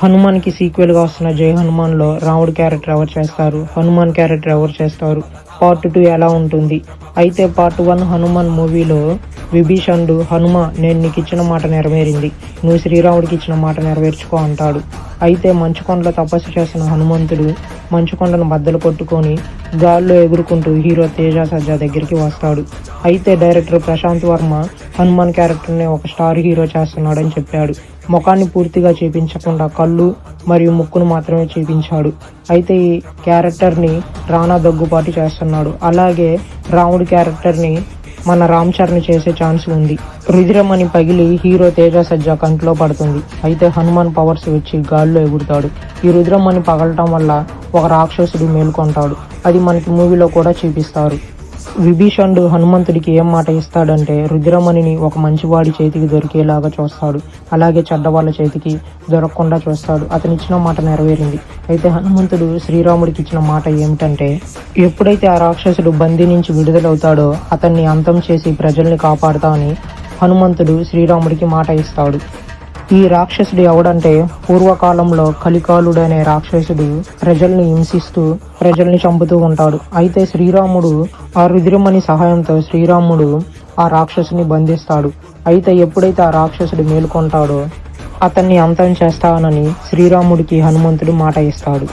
హనుమాన్కి సీక్వెల్గా వస్తున్న జై హనుమాన్లో రాముడు క్యారెక్టర్ ఎవరు చేస్తారు? హనుమాన్ క్యారెక్టర్ ఎవరు చేస్తారు? పార్ట్ టూ ఎలా ఉంటుంది? అయితే పార్ట్ వన్ హనుమాన్ మూవీలో విభీషణుడు హనుమ నేను నీకు ఇచ్చిన మాట నెరవేరింది. నువ్వు శ్రీరాముడికి ఇచ్చిన మాట నెరవేర్చుకో అంటాడు. అయితే మంచుకొండలో తపస్సు చేసిన హనుమంతుడు మంచుకొండను బద్దలు కొట్టుకొని గాల్లో ఎగురుకుంటూ హీరో తేజ సజ్జా దగ్గరికి వస్తాడు. అయితే డైరెక్టర్ ప్రశాంత్ వర్మ హనుమాన్ క్యారెక్టర్ని ఒక స్టార్ హీరో చేస్తున్నాడని చెప్పాడు. ముఖాన్ని పూర్తిగా చూపించకుండా కళ్ళు మరియు ముక్కును మాత్రమే చూపించాడు. అయితే ఈ క్యారెక్టర్ని రానా దగ్గుబాటు చేస్తున్నాడు. అలాగే రాముడి క్యారెక్టర్ని మన రామ్ చరణ్ చేసే ఛాన్స్ ఉంది. రుద్రమణి పగిలి హీరో తేజ సజ్జా కంట్లో పడుతుంది. అయితే హనుమాన్ పవర్స్ వచ్చి గాల్లో ఎగురుతాడు. ఈ రుద్రమణి పగలటం వల్ల ఒక రాక్షసుడు మేల్కొంటాడు. అది మనకి మూవీలో కూడా చూపిస్తారు. విభీషణుడు హనుమంతుడికి ఏం మాట ఇస్తాడంటే రుద్రమణిని ఒక మంచివాడి చేతికి దొరికేలాగా చూస్తాడు. అలాగే చెడ్డవాళ్ళ చేతికి దొరకకుండా చూస్తాడు. అతని ఇచ్చిన మాట నెరవేరింది. అయితే హనుమంతుడు శ్రీరాముడికి ఇచ్చిన మాట ఏమిటంటే ఎప్పుడైతే ఆ రాక్షసుడు బందీ నుంచి విడుదలవుతాడో అతన్ని అంతం చేసి ప్రజల్ని కాపాడుతామని హనుమంతుడు శ్రీరాముడికి మాట ఇస్తాడు. ఈ రాక్షసుడు ఎవడంటే పూర్వకాలంలో కలికాలుడనే రాక్షసుడు ప్రజల్ని హింసిస్తూ ప్రజల్ని చంపుతూ ఉంటాడు. అయితే శ్రీరాముడు ఆ రుద్రమణి సహాయంతో శ్రీరాముడు ఆ రాక్షసుని బంధిస్తాడు. అయితే ఎప్పుడైతే ఆ రాక్షసుడు మేలుకొంటాడో అతన్ని అంతం చేస్తానని శ్రీరాముడికి హనుమంతుడు మాట ఇస్తాడు.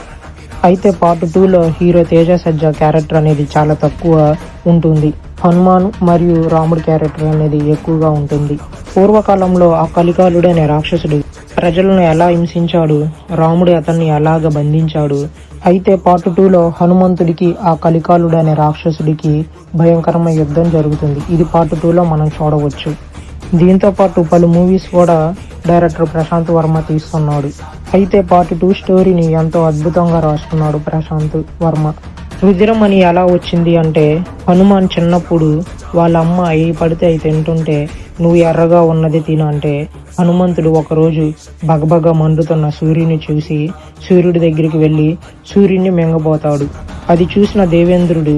అయితే పార్ట్ టూలో హీరో తేజ సజ్జ క్యారెక్టర్ అనేది చాలా తక్కువ ఉంటుంది. హనుమాన్ మరియు రాముడి క్యారెక్టర్ అనేది ఎక్కువగా ఉంటుంది. పూర్వకాలంలో ఆ కలికాలుడనే రాక్షసుడు ప్రజలను ఎలా హింసించాడు రాముడు అతన్ని ఎలాగ బంధించాడు అయితే పార్ట్ టూలో హనుమంతుడికి ఆ కలికాలుడు అనే రాక్షసుడికి భయంకరమైన యుద్ధం జరుగుతుంది. ఇది పార్ట్ టూలో మనం చూడవచ్చు. దీంతో పాటు పలు మూవీస్ కూడా డైరెక్టర్ ప్రశాంత్ వర్మ తీస్తున్నాడు. అయితే పార్ట్ టూ స్టోరీని ఎంతో అద్భుతంగా రాస్తున్నాడు ప్రశాంత్ వర్మ. రుద్రమణి ఎలా వచ్చింది అంటే హనుమాన్ చిన్నప్పుడు వాళ్ళ అమ్మ అయి పడితే అవి తింటుంటే నువ్వు ఎర్రగా ఉన్నది తినంటే హనుమంతుడు ఒకరోజు బగబగ మండుతున్న సూర్యుని చూసి సూర్యుడి దగ్గరికి వెళ్ళి సూర్యుడిని మింగబోతాడు. అది చూసిన దేవేంద్రుడు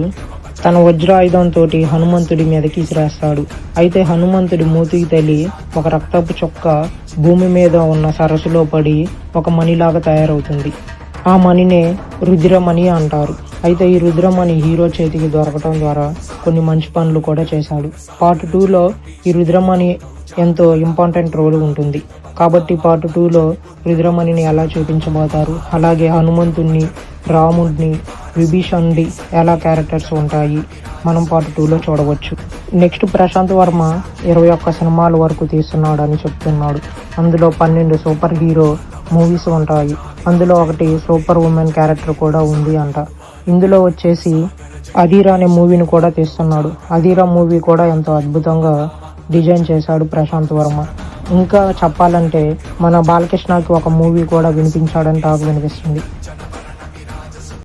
తన వజ్రాయుధంతో హనుమంతుడి మీదకి విసిరేస్తాడు అయితే హనుమంతుడి మూతికి తల్లి ఒక రక్తపు చొక్క భూమి మీద ఉన్న సరస్సులో పడి ఒక మణిలాగా తయారవుతుంది. ఆ మణినే రుద్రమణి అంటారు. అయితే ఈ రుద్రమణి హీరో చేతికి దొరకటం ద్వారా కొన్ని మంచి పనులు కూడా చేశాడు. పార్ట్ టూలో ఈ రుద్రమణి ఎంతో ఇంపార్టెంట్ రోల్ ఉంటుంది. కాబట్టి పార్ట్ టూలో రుద్రమణిని ఎలా చూపించబోతారు? అలాగే హనుమంతుణ్ణి రాముడిని విభీషణుడి ఎలా క్యారెక్టర్స్ ఉంటాయి? మనం పార్ట్ టూలో చూడవచ్చు. నెక్స్ట్ ప్రశాంత్ వర్మ ఇరవై ఒక్క సినిమాల వరకు తీస్తున్నాడు అని చెప్తున్నాడు. అందులో పన్నెండు సూపర్ హీరో మూవీస్ ఉంటాయి. అందులో ఒకటి సూపర్ ఉమెన్ క్యారెక్టర్ కూడా ఉంది అంట. ఇందులో వచ్చేసి అధీరా అనే మూవీని కూడా తీస్తున్నాడు. అధీరా మూవీ కూడా ఎంతో అద్భుతంగా డిజైన్ చేశాడు ప్రశాంత్ వర్మ. ఇంకా చెప్పాలంటే మన బాలకృష్ణకి ఒక మూవీ కూడా వినిపించాడని నాకు వినిపిస్తుంది.